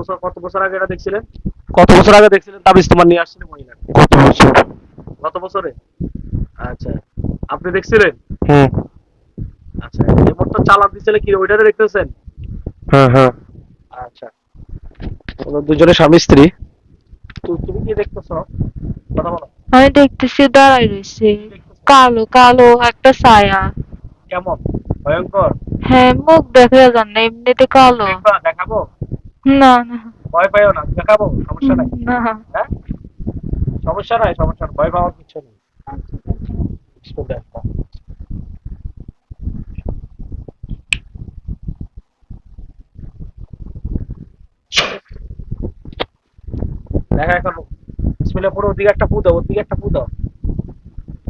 বছর কত বছর আগে এটা দেখছিলেন? কত বছর? আগে দেখছিলেন তাবিজ তোমার নিয়ে আসছিল মহিলা গত বছর? গত বছরে? আচ্ছা আপনি দেখছিলেন? হুম। আচ্ছা এবার তো চালান দিছিলে কি ওইটারে দেখতেছেন? হ্যাঁ হ্যাঁ। আচ্ছা দুজনে স্বামী স্ত্রী। তো তুমি কি দেখতেছো? কথা বলো। আমি দেখতেছি দাঁড়াই রয়েছে। কালো কালো একটা ছায়া। কেমন? ভয়ঙ্কর? হ্যাঁ মুখ দেখা যান না এমনিতে কালো। না না। ভয় পাইও না দেখাবো সমস্যা নাই। না। হ্যাঁ? সমস্যা নাই সমস্যা ভয় পাওয়ার কিছু নেই। দেখা এখন। বিসমিল্লাহ পুরো ওদিকে একটা পু দাও ওদিকে একটা পু দাও।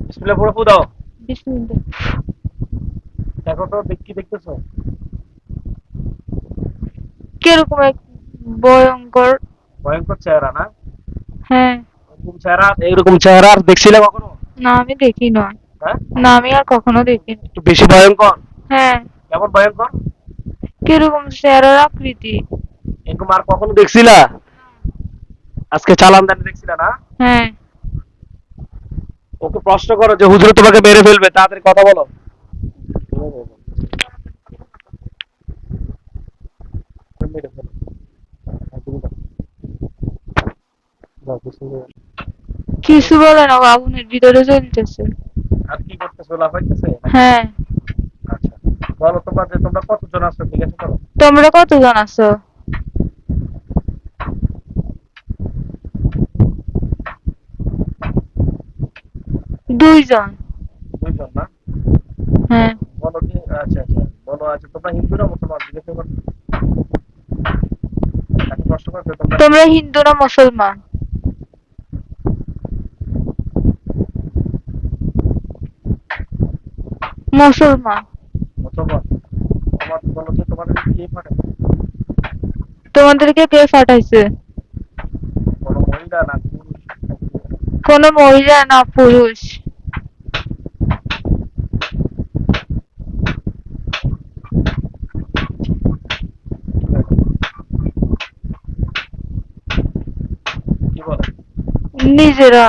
বিসমিল্লাহ পুরো পু দাও। দেখো তো দেখ- দেখতেছো? কীরকম এক ভয়ঙ্কর। ভয়ঙ্কর চেহারা না? হ্যাঁ। এরকম চেহারা এইরকম চেহারা আর দেখছিলে কখনো? না আমি দেখি না। হ্যাঁ? না আমি আর কখনো দেখিনি। একটু বেশি ভয়ঙ্কর? হ্যাঁ। কেমন ভয়ঙ্কর? কীরকম চেহারার আকৃতি? এরকম আর কখনো দেখছিলা? আজকে চালান দানি দেখছিলা না? হ্যাঁ। ওকে প্রশ্ন করো যে হুজুর তোমাকে মেরে ফেলবে তাড়াতাড়ি কথা বলো মেরে ফেলো। হ্যাঁ, তুমি দাও। দাও, বিসমিল্লাহ। কিছু বলে না আগুনের ভিতরে আর কি করতেছো লাফাইতেছে হ্যাঁ। আচ্ছা। বলো তোমরা যে তোমরা কতজন আছো জিজ্ঞাসা করো তোমরা কতজন আছো? দুইজন। দুইজন না? হ্যাঁ। বলো কি আচ্ছা আচ্ছা। বলো আচ্ছা তোমরা হিন্দু না মুসলমান? জিজ্ঞাসা করো। তাকে করছ তোমরা তোমরা হিন্দু না মুসলমান? মুসলমান মুসলমান তোমার বলো যে তোমাদের কে পাঠায় তোমাদেরকে কে পাঠাইছে? কোনো মহিলা না পুরুষ? কোনো মহিলা না পুরুষ। নিজেরা।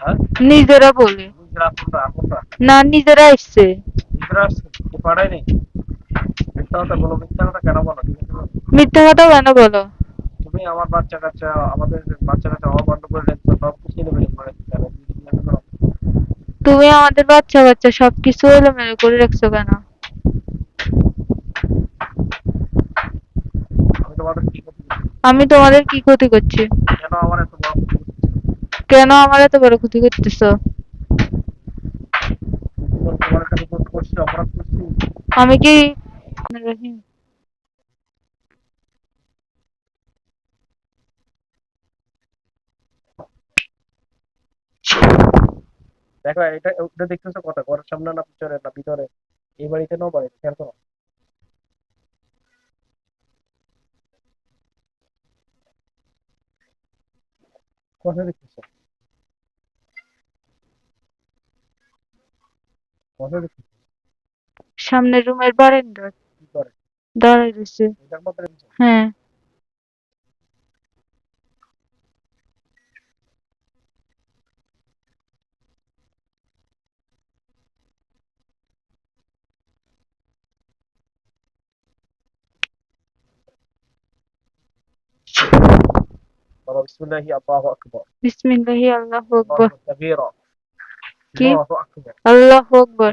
হ্যাঁ? নিজেরা বলে। না নিজেরা আসছে। মিথ্যা কথা কেন বলো? তুমি আমার বাচ্চা কাচ্চা আমাদের বাচ্চা কাচ্চা করে রেখেছো সব কিছু এলোমেলো করে তুমি আমাদের বাচ্চা বাচ্চা সবকিছু এলোমেলো করে রাখছো কেন? আমি তোমাদের কি ক্ষতি করছি? কেন আমার এত বড় ক্ষতি করতেছো? অপরাধ করছি। আমি কি দেখো এটা ওটা দেখতেছো কথা ঘরের সামনে না পিছনে না ভিতরে? এই বাড়িতে না ও বাড়িতে? খেয়াল করো। কথা দেখতেছো? কথা দেখতেছো? সামনের রুমের বারান্দা। দাঁড়াই রয়েছে? হ্যাঁ। বলো বিসমিল্লাহি আল্লাহু আকবার। বিসমিল্লাহি আল্লাহু আকবার। কি? আল্লাহু আকবার।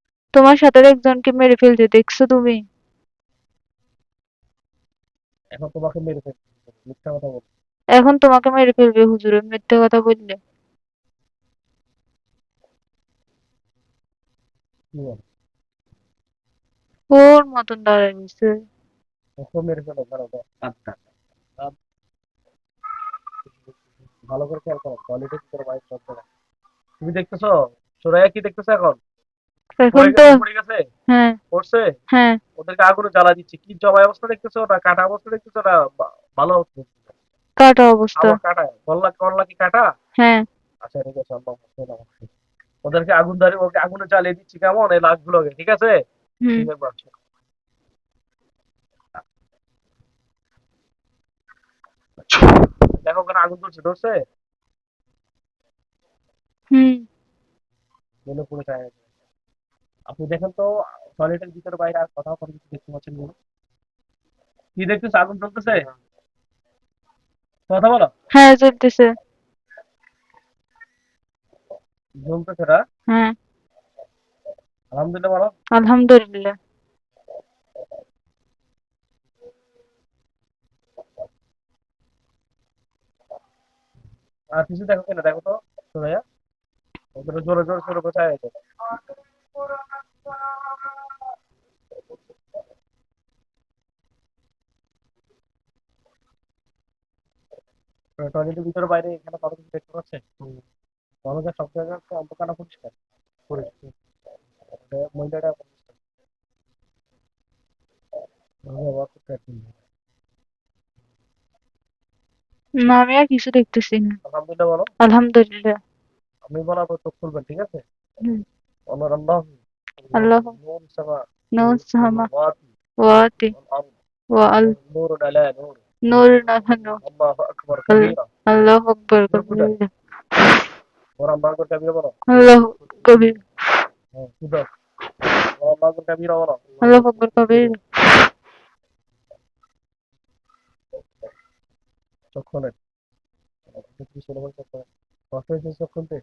তোমার সাথে একজনকে মেরে ফেলতে দেখছ তুমি? এখন তোমাকে মেরে ফেলছে মিথ্যা কথা বলছো এখন তোমাকে মেরে ফেলবে হুজুরে মিথ্যে কথা বললে। ওর মতন রয়েছে। ওকে মেরে ফেলো ভালো করে খেয়াল করো কোয়ালিটি করে চলতে না তুমি দেখতেছো? সোরাইয়া কি দেখতেছো এখন? এখন তো হ্যাঁ। পড়ছে? হ্যাঁ। ওদেরকে আগুনে জ্বালা দিচ্ছে। কি অবস্থা দেখতেছো না কাটা অবস্থা দেখতেছো না ভালো অবস্থা কাটা অবস্থা। কাটা? কল্লা কল্লা কি কাটা? হ্যাঁ। আচ্ছা ঠিক আছে আল্লাহ হাফেজ, আল্লাহ হাফেজ। ওদেরকে আগুন ধরে ওকে আগুনে জ্বালিয়ে দিচ্ছি কেমন? এই লাশগুলোকে ঠিক আছে? ঠিক আছে আচ্ছা। দেখো ওখানে আগুন ধরছে ধরছে? হুম। পড়ে যায় আপনি দেখেন তো টয়লেটের ভিতরে বাইরে আর কোথাও কোনো কিছু দেখতে পাচ্ছেন না। কি দেখতেছে আগুন জ্বলতেছে? কথা বলো। হ্যাঁ চলতেছে জ্বলতেছে না? হ্যাঁ। আলহামদুলিল্লাহ বলো। আলহামদুলিল্লাহ। আর কিছু দেখো কেন? দেখো তো জোরে জোরে জোরে কোথায় আছে? টয়লেটের ভিতরে বাইরে এখানে কত কিছু দেখতে পাচ্ছে দরজা সব পরিষ্কার। পরিষ্কার। মহিলাটা। না। আমি আর কিছু দেখতেছি না। আলহামদুলিল্লাহ বলো। আলহামদুলিল্লাহ। আমি বলার পর চোখ খুলবেন ঠিক আছে? হুম। আমার আল্লাহ আল্লাহ। নূর সামা নূর সামা ওয়াতি ওয়াতি والأرض ওয়াল نور على نور নূর নাহানু الله أكبر كبيرا আল্লাহু আকবার কবির ورا الله أكبر كبيرا ورا আল্লাহু কবির كده ورا الله أكبر كبيرا ورا আল্লাহু আকবার কবির চোখ খোলেন চোখ খোলেন কষ্ট হয়েছে চোখ খুলতে